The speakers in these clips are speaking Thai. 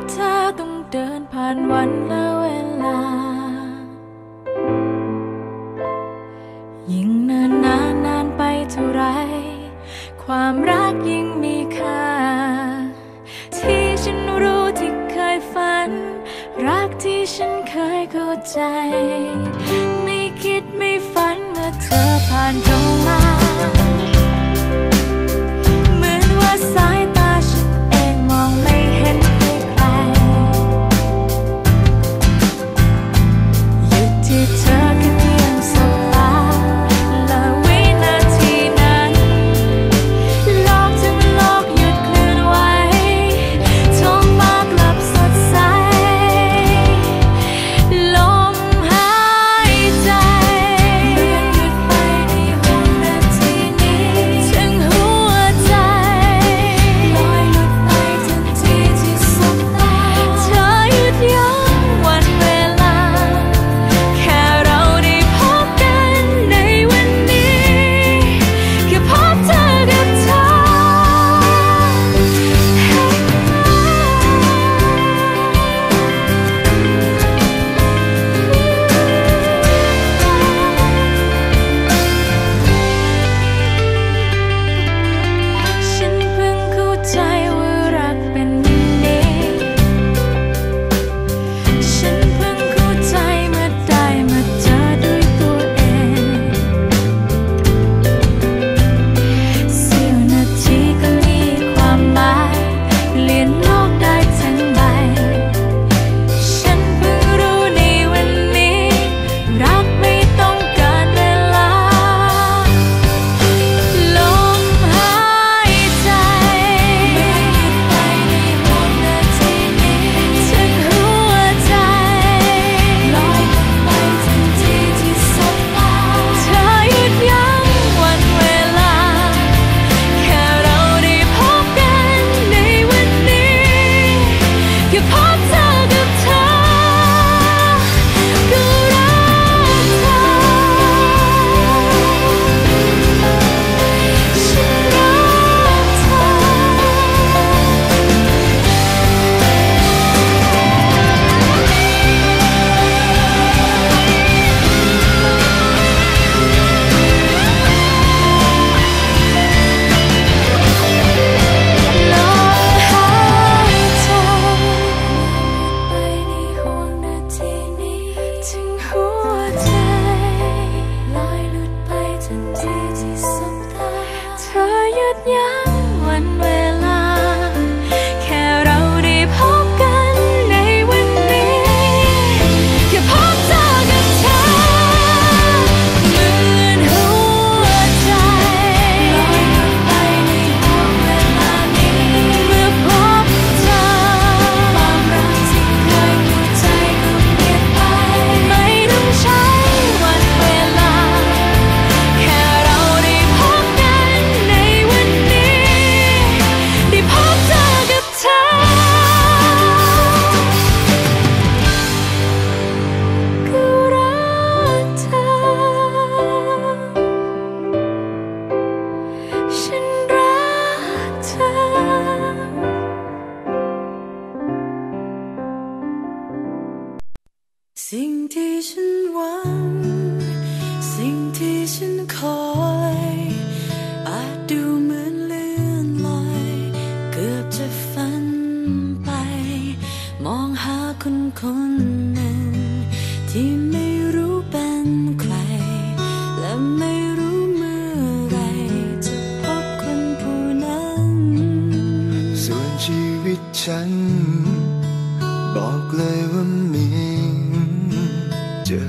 กเธอต้องเดินผ่านวันและเวลา ยิ่งนานนานนานไปเท่าไร ความรักยิ่งมีค่า ที่ฉันรู้ที่เคยฝัน รักที่ฉันเคยเข้าใจ ไม่คิดไม่ฝันเมื่อเธอผ่านเข้ามา 心底深ง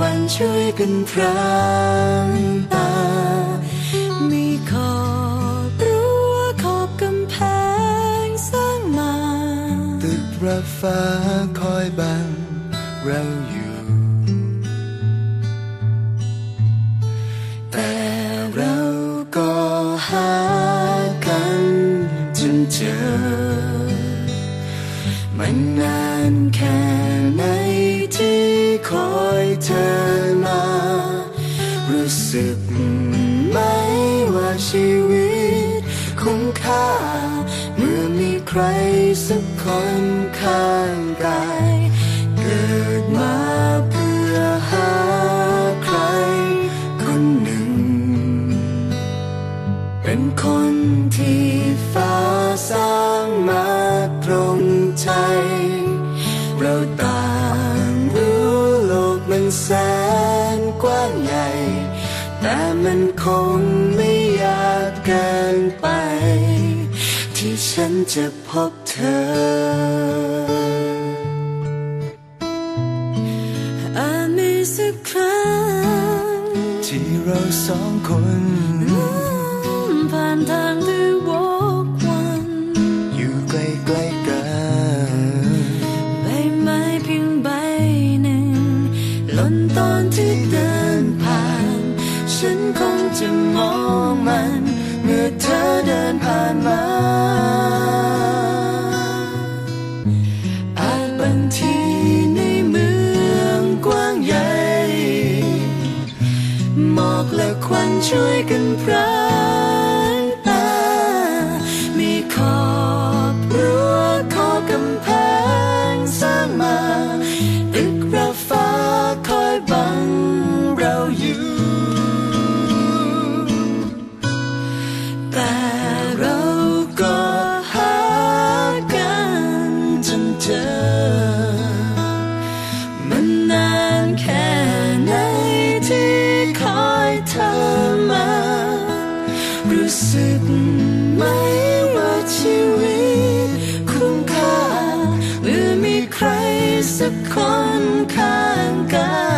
ควันช่วยกันพรางตา มีขอบรั้วขอบกำแพงสร้างมา ตึกระฟ้าคอยบังเราอยู่ แต่เราก็หากันจนเจอ มันนานแค่ สักคนข้างกายเกิดมาเพื่อหาใครคนหนึ่ง เป็นคนที่ฟ้าสร้างมาตรงใจ เราต่างรู้โลกมันแสนกว้างใหญ่ แต่มันคงไม่ยากเกินไป ที่ฉันจะ ออาจมีสักครั้งที่เราสองคนผ่านทางที่วกวันอยู่ใกล้ๆกันใบไม้เพียงใบหนึ่งหล่นตอนที่เดินผ่าน ฉันคงจะมองมัน เมื่อเธอเดินผ่านมาอา ช่วยกันพรางตามีขอบรั้วขอกำแพงสร้างมาตึกระฟ้าคอยบังเราอยู่ แต่เราก็หากันจนเจอ มันนานแค่ไหนที่คอยเธอ รู้สึกไหมว่าชีวิตคุ้มค่าเมื่อมีใครสักคนข้างกาย